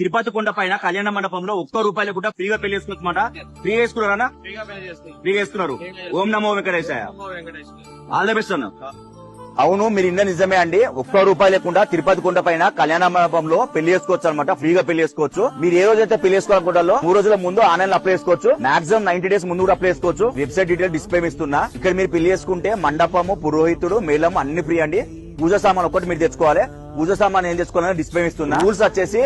తిరుపతి కొండ పైన కళ్యాణ మండపంలో ఒక్క రూపాయలు కూడా ఫ్రీగా పెళ్ళి చేసుకోవచ్చమాట ఫ్రీగా వేసుకున్నారా ఫ్రీగా వేసుకున్నారు ఓం నమో వెంకటేశాయ. ఆల్ ద బెస్ట్ అన్న. అవును మీరు ఇన్న నిజమే అండి. ఒక్క రూపాయి లేకుండా తిరుపతి కొండ పైన కళ్యాణ మండపంలో పెళ్ళి చేసుకోవచ్చు అనమాట ఫ్రీగా పెళ్ళి చేసుకోవచ్చు. మీరు ఏ రోజైతే పెళ్ళి చేసుకోవాలనుకుంటారో మూడు రోజుల ముందు ఆన్లైన్ అప్లై చేసుకోవచ్చు. మాక్సిమం నైన్టీ డేస్ ముందు కూడా అప్లై చేసుకోవచ్చు. వెబ్సైట్ డీటెయిల్ డిస్ప్లే ఇస్తున్నా. ఇక్కడ మీరు పెళ్ళి చేసుకుంటే మండపము పురోహితుడు మేళం అన్ని ఫ్రీ అండి. పూజ సామాన్ ఒకటి మీరు తెచ్చుకోవాలి. పూజ సామాన్ ఏం చేసుకోవాలని డిస్ప్లే ఇస్తున్నా రూల్స్ వచ్చేసి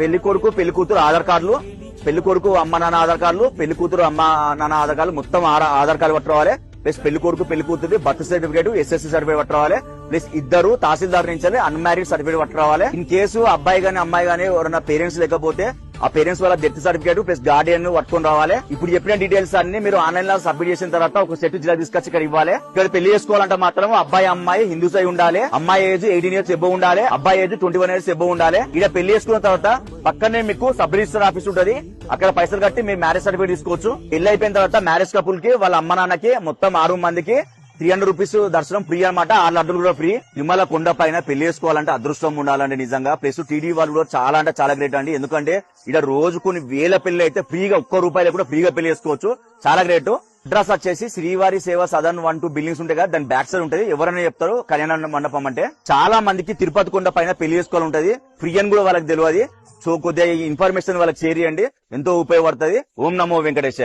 పెళ్ళి కొడుకు పెళ్ళి కూతురు ఆధార్ కార్డులు పెళ్ళి కొడుకు అమ్మ నాన్న ఆధార్ కార్డులు పెళ్ళి కూతురు అమ్మ నాన్న ఆధార్ కార్డులు మొత్తం ఆధార్ కార్డు పట్టుకోవాలి. ప్లస్ పెళ్ళి కొడుకు పెళ్ళి కూతురు బర్త్ సర్టిఫికేట్ ఎస్ఎస్సీ సర్టిఫికేట్ పట్టుకోవాలి. ప్లస్ ఇద్దరు తహసీల్దార్ నుంచి అన్మ్యారీడ్ సర్టిఫికేట్ పట్టుకోవాలి. ఇన్ కేసు అబ్బాయి గానీ అమ్మాయి గానీ ఎవరైనా పేరెంట్స్ లేకపోతే ఆ పేరెంట్స్ వాళ్ళ డెత్ సర్టిఫికేట్ ప్లస్ గార్డియన్ పట్టుకొని రావాలి. ఇప్పుడు చెప్పిన డీటెయిల్స్ అన్ని మీరు ఆన్లైన్లో సబ్మిట్ చేసిన తర్వాత ఒక సెట్ జిల్లా తీసుకొచ్చి ఇక్కడ ఇవ్వాలి. ఇక్కడ పెళ్ళి చేసుకోవాలంటే మాత్రం అబ్బాయి అమ్మాయి హిందూస్ అయి ఉండాలి. అమ్మాయి ఏజ్ ఎయిటీన్ ఇయర్స్ ఎబ్బో ఉండాలి. అబ్బాయి age twenty one years above ఉండాలి. ఇక్కడ పెళ్ళి చేసుకున్న తర్వాత పక్కనే మీకు సబ్ రిజిస్టర్ ఆఫీస్ ఉంటుంది. అక్కడ పైసలు కట్టి మీరు మ్యారేజ్ సర్టిఫికేట్ తీసుకోవచ్చు. పెళ్ళి అయిపోయిన తర్వాత మ్యారేజ్ కపుల్కి వాళ్ళ అమ్మ నాన్నకి మొత్తం ఆరు మందికి త్రీ హండ్రెడ్ రూపీస్ దర్శనం ఫ్రీ అనమాట ఆరు లడ్డులు కూడా ఫ్రీ నిమ్మల కొండ పైన పెళ్ళి చేసుకోవాలంటే అదృష్టం ఉండాలండి నిజంగా. ప్లస్ టీడీ వాళ్ళు కూడా చాలా అంటే చాలా గ్రేట్ అండి. ఎందుకంటే ఇక్కడ రోజు కొన్ని వేల పెళ్ళి అయితే ఫ్రీగా ఒక్క రూపాయలు కూడా ఫ్రీగా పెళ్ళి చేసుకోవచ్చు. చాలా గ్రేట్ అడ్రస్ వచ్చేసి శ్రీవారి సేవ సదన్ వన్ టూ బిల్డింగ్స్ ఉంటాయి కదా దాని బ్యాక్ సైడ్ ఉంటది. ఎవరైనా చెప్తారు కళ్యాణ మండపం అంటే. చాలా మందికి తిరుపతి కొండ పైన పెళ్ళి చేసుకోవాలి ఉంటది ఫ్రీ అని కూడా వాళ్ళకి తెలియదు. సో కొద్దిగా ఈ ఇన్ఫర్మేషన్ వాళ్ళకి షేర్ చేయండి. ఎంతో ఉపయోగపడుతుంది. ఓం నమో వెంకటేశ్వర